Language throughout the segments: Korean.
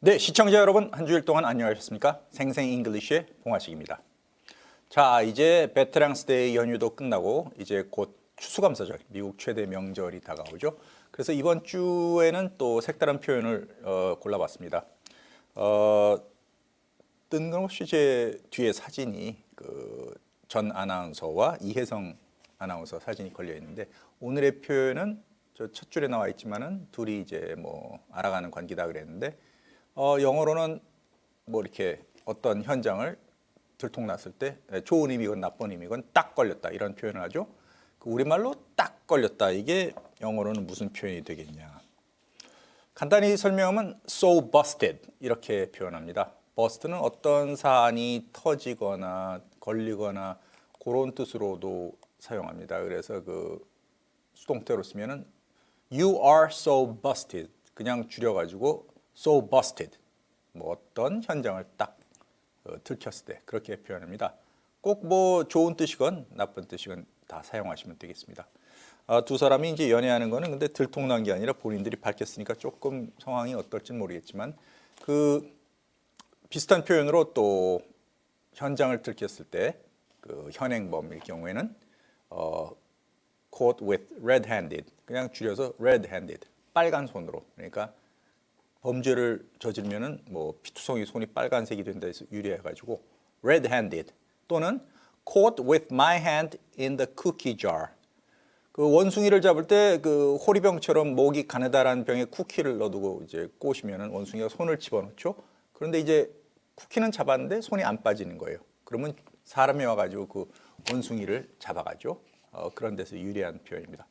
네, 시청자 여러분 한 주일 동안 안녕하셨습니까? 생생 잉글리시의 봉화식입니다. 자, 이제 베테랑스 데이 연휴도 끝나고 이제 곧 추수감사절, 미국 최대 명절이 다가오죠. 그래서 이번 주에는 또 색다른 표현을 어, 골라봤습니다. 어, 뜬금없이 제 뒤에 사진이 그 전 아나운서와 이혜성 아나운서 사진이 걸려 있는데 오늘의 표현은 저 첫 줄에 나와 있지만은 둘이 이제 뭐 알아가는 관계다 그랬는데 어, 영어로는 뭐 이렇게 어떤 현장을 들통났을 때 예, 좋은 의미건 나쁜 의미건 딱 걸렸다 이런 표현을 하죠. 그 우리말로 딱 걸렸다 이게 영어로는 무슨 표현이 되겠냐? 간단히 설명하면 so busted 이렇게 표현합니다. bust는 어떤 사안이 터지거나 걸리거나 그런 뜻으로도 사용합니다. 그래서 그 수동태로 쓰면은 you are so busted 그냥 줄여가지고 so busted 뭐 어떤 현장을 딱 어, 들켰을 때 그렇게 표현합니다. 꼭 뭐 좋은 뜻이건 나쁜 뜻이건 다 사용하시면 되겠습니다. 아, 두 사람이 이제 연애하는 거는 근데 들통난 게 아니라 본인들이 밝혔으니까 조금 상황이 어떨지 모르겠지만 그 비슷한 표현으로 또 현장을 들켰을 때 그 현행범일 경우에는 어, caught with red-handed 그냥 줄여서 red-handed 빨간 손으로 그러니까 범죄를 저지르면은 뭐 피투성이 손이 빨간색이 된다 해서 유리해 가지고 red-handed 또는 caught with my hand in the cookie jar 그 원숭이를 잡을 때 그 호리병처럼 목이 가느다란 병에 쿠키를 넣어두고 이제 꼬시면은 원숭이가 손을 집어넣죠. 그런데 이제 쿠키는 잡았는데 손이 안 빠지는 거예요. 그러면 사람이 와가지고 그 원숭이를 잡아가죠. 어, 그런 데서 유리한 표현입니다.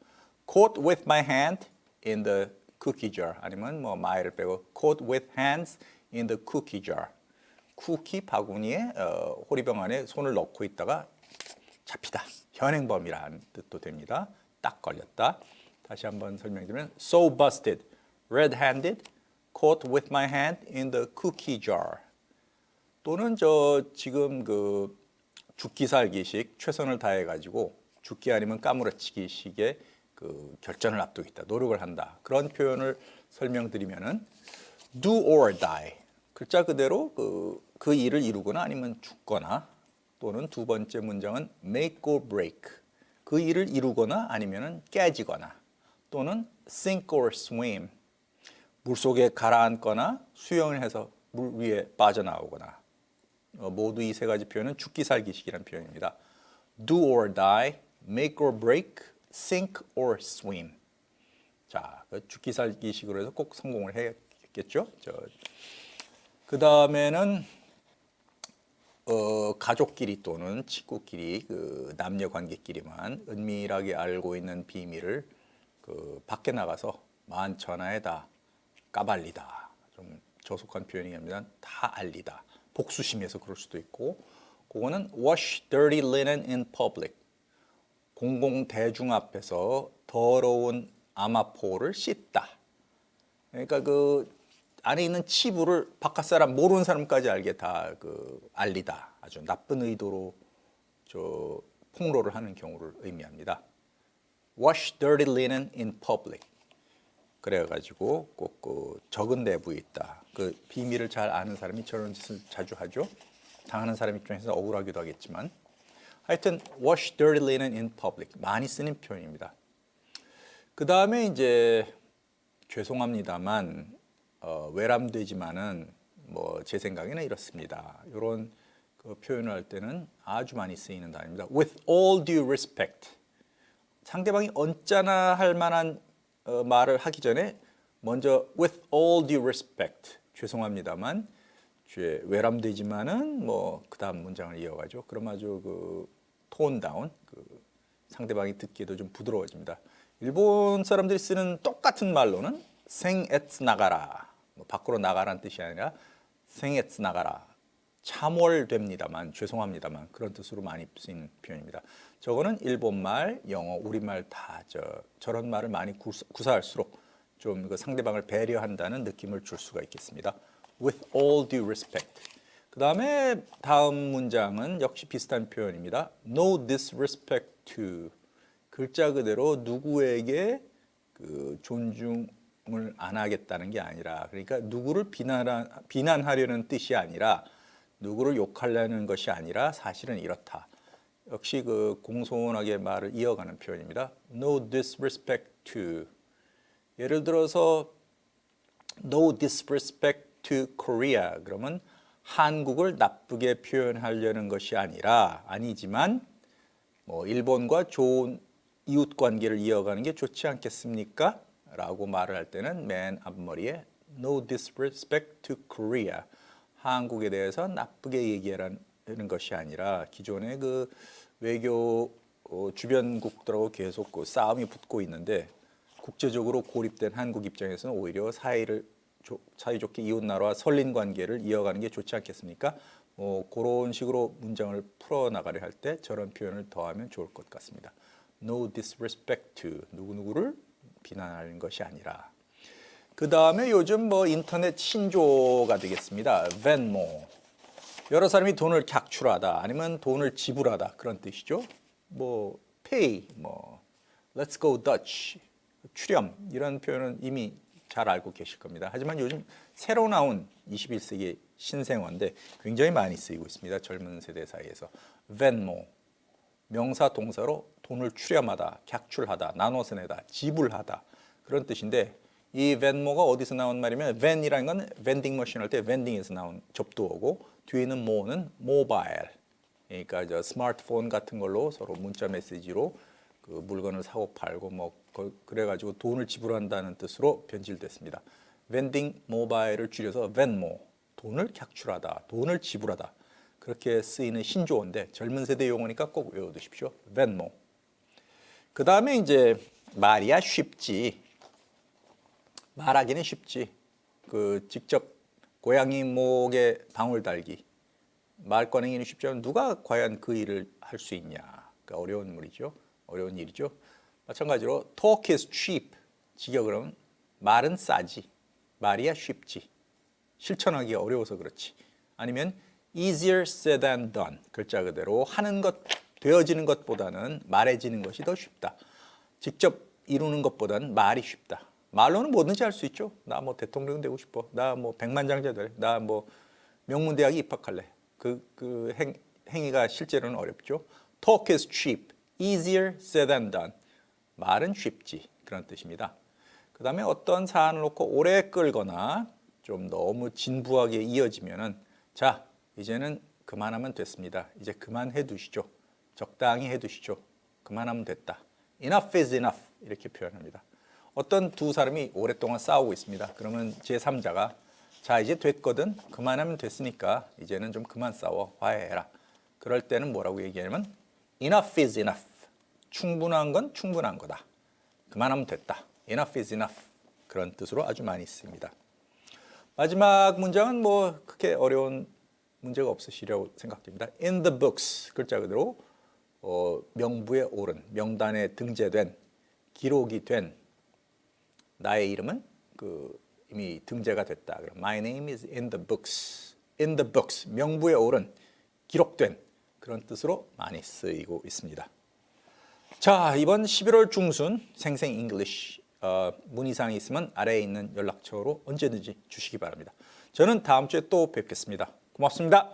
Caught with my hand in the cookie jar 아니면 뭐 my를 빼고 caught with hands in the cookie jar. 쿠키 바구니에 어, 호리병 안에 손을 넣고 있다가 잡히다. 현행범이라는 뜻도 됩니다. 딱 걸렸다. 다시 한번 설명드리면 so busted, red-handed, caught with my hand in the cookie jar. 또는 저 지금 그 죽기 살기식 최선을 다해 가지고 죽기 아니면 까무러치기식의 그 결전을 앞두고 있다. 노력을 한다. 그런 표현을 설명드리면은 do or die. 글자 그대로 그, 그 일을 이루거나 아니면 죽거나 또는 두 번째 문장은 make or break. 그 일을 이루거나 아니면은 깨지거나 또는 sink or swim. 물 속에 가라앉거나 수영을 해서 물 위에 빠져나오거나 어, 모두 이 세 가지 표현은 죽기 살기식이라는 표현입니다. do or die, make or break, sink or swim. 자, 그 죽기 살기식으로 해서 꼭 성공을. 저, 그 다음에는 어, 가족끼리 또는 친구끼리 그 남녀 관계끼리만 은밀하게 알고 있는 비밀을 그 밖에 나가서 만천하에다 까발리다. 좀 저속한 표현이면 다 알리다. 복수심에서 그럴 수도 있고, 그거는 wash dirty linen in public. 공공 대중 앞에서 더러운 아마포를 씻다. 그러니까 그 안에 있는 치부를 바깥 사람 모르는 사람까지 알게 다 그 알리다. 아주 나쁜 의도로 저 폭로를 하는 경우를 의미합니다. Wash dirty linen in public. 그래가지고 꼭 그 적은 내부에 있다. 그 비밀을 잘 아는 사람이 저런 짓을 자주 하죠. 당하는 사람 입장에서 억울하기도 하겠지만 하여튼 wash dirty linen in public 많이 쓰는 표현입니다. 그 다음에 이제 죄송합니다만 어, 외람되지만은 뭐 제 생각에는 이렇습니다. 이런 그 표현을 할 때는 아주 많이 쓰이는 단어입니다. With all due respect. 상대방이 언짢아 할 만한 어, 말을 하기 전에 먼저 with all due respect 죄송합니다만 죄 외람되지만은 뭐 그다음 문장을 이어가죠. 그럼 아주 그 톤 다운 그 상대방이 듣기에도 좀 부드러워집니다. 일본 사람들이 쓰는 똑같은 말로는 생에츠 나가라 뭐 밖으로 나가라는 뜻이 아니라 생에츠 나가라 참월됩니다만 죄송합니다만 그런 뜻으로 많이 쓰이는 표현입니다. 저거는 일본말, 영어, 우리말 다 저, 저런 말을 많이 구사, 구사할수록 좀 그 상대방을 배려한다는 느낌을 줄 수가 있겠습니다. With all due respect. 그 다음에 다음 문장은 역시 비슷한 표현입니다. No disrespect to. 글자 그대로 누구에게 그 존중을 안 하겠다는 게 아니라 그러니까 누구를 비난 비난하려는 뜻이 아니라 누구를 욕하려는 것이 아니라 사실은 이렇다. 역시 그 공손하게 말을 이어가는 표현입니다. No disrespect to. 예를 들어서 no disrespect to Korea. 그러면 한국을 나쁘게 표현하려는 것이 아니라 아니지만 뭐 일본과 좋은 이웃 관계를 이어가는 게 좋지 않겠습니까? 라고 말을 할 때는 맨 앞머리에 no disrespect to Korea. 한국에 대해서 나쁘게 얘기하는 것이 아니라 기존의 그 외교 어, 주변국들하고 계속 그 싸움이 붙고 있는데 국제적으로 고립된 한국 입장에서는 오히려 사이를 조- 사이좋게 이웃 나라와 설린 관계를 이어가는 게 좋지 않겠습니까? 어, 그런 식으로 문장을 풀어 나가려 할 때 저런 표현을 더하면 좋을 것 같습니다. No disrespect to 누구 누구를 비난하는 것이 아니라. 그 다음에 요즘 뭐 인터넷 신조가 되겠습니다. Venmo. 여러 사람이 돈을 객출하다 아니면 돈을 지불하다 그런 뜻이죠. 뭐 pay, 뭐 let's go Dutch, 출연 이런 표현은 이미 잘 알고 계실 겁니다. 하지만 요즘 새로 나온 21세기 신생어인데 굉장히 많이 쓰이고 있습니다. 젊은 세대 사이에서 Venmo 명사 동사로 돈을 출연하다, 객출하다, 나눠서 내다, 지불하다 그런 뜻인데 이 벤모가 어디서 나온 말이면 벤이라는 건 벤딩 머신 할때 벤딩에서 나온 접두어고 뒤에는 모는 모바일 그러니까 저 스마트폰 같은 걸로 서로 문자 메시지로 그 물건을 사고 팔고 뭐 거- 그래가지고 돈을 지불한다는 뜻으로 변질됐습니다. 벤딩 모바일을 줄여서 벤모 돈을 객출하다, 돈을 지불하다 그렇게 쓰이는 신조어인데 젊은 세대 용어니까 꼭 외워두십시오. 벤모. 그 다음에 이제 말이야 쉽지. 말하기는 쉽지. 그 직접 고양이 목에 방울 달기. 말 꺼내기는 쉽지만 누가 과연 그 일을 할 수 있냐. 그 어려운 물이죠. 어려운 일이죠. 마찬가지로 talk is cheap. 직역으로는 말은 싸지. 말이야 쉽지. 실천하기 어려워서 그렇지. 아니면 easier said than done. 글자 그대로 하는 것 되어지는 것보다는 말해지는 것이 더 쉽다. 직접 이루는 것보다는 말이 쉽다. 말로는 뭐든지 할 수 있죠. 나 뭐 대통령 되고 싶어. 나 뭐 백만장자 될. 나 뭐 명문대학에 입학할래. 그, 그 행, 행위가 실제로는 어렵죠. Talk is cheap. Easier said than done. 말은 쉽지. 그런 뜻입니다. 그 다음에 어떤 사안을 놓고 오래 끌거나 좀 너무 진부하게 이어지면은 자, 이제는 그만하면 됐습니다. 이제 그만해 두시죠. 적당히 해 두시죠. 그만하면 됐다. Enough is enough. 이렇게 표현합니다. 어떤 두 사람이 오랫동안 싸우고 있습니다. 그러면 제3자가 자, 이제 됐거든. 그만하면 됐으니까 이제는 좀 그만 싸워. 화해해라. 그럴 때는 뭐라고 얘기하냐면 enough is enough. 충분한 건 충분한 거다. 그만하면 됐다. Enough is enough. 그런 뜻으로 아주 많이 씁니다. 마지막 문장은 뭐 크게 어려운 문제가 없으시리라고 생각됩니다. In the books 글자 그대로 어, 명부에 오른 명단에 등재된 기록이 된 나의 이름은 그 이미 등재가 됐다. 그럼 My name is in the books. In the books 명부에 오른 기록된 그런 뜻으로 많이 쓰이고 있습니다. 자, 이번 11월 중순 생생 잉글리쉬 어, 문의사항이 있으면 아래에 있는 연락처로 언제든지 주시기 바랍니다. 저는 다음 주에 또 뵙겠습니다. 고맙습니다.